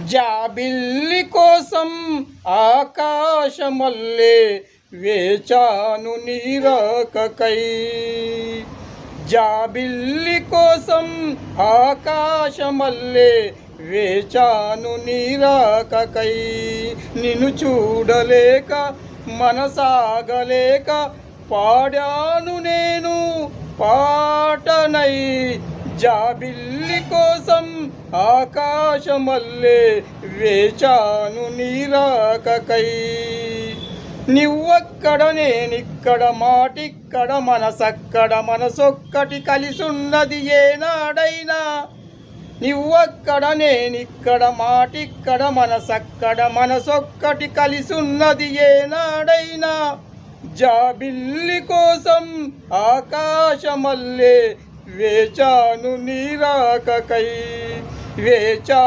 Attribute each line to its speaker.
Speaker 1: జాబిల్లి కోసం ఆకాశమల్లే వేచాను నీరాకకై. జాబిల్లి కోసం ఆకాశమల్లే వేచాను నీరాకకై. నిన్ను చూడలేక మనసాగలేక పాడాను నేను పాటనై జాబిల్లి కోసం ఆకాశమల్లే వేచాను నీరాకకై. నువ్వక్కడ నేనిక్కడ మాటిక్కడ మనసక్కడ మనసొక్కటి కలిసున్నది ఏనాడైనా. నువ్వక్కడ నేనిక్కడ మాటిక్కడ మనసక్కడ మనసొక్కటి కలిసున్నది ఏనాడైనా. జాబిల్లి కోసం ఆకాశమల్లే వేచాను నీరాకకై వేచా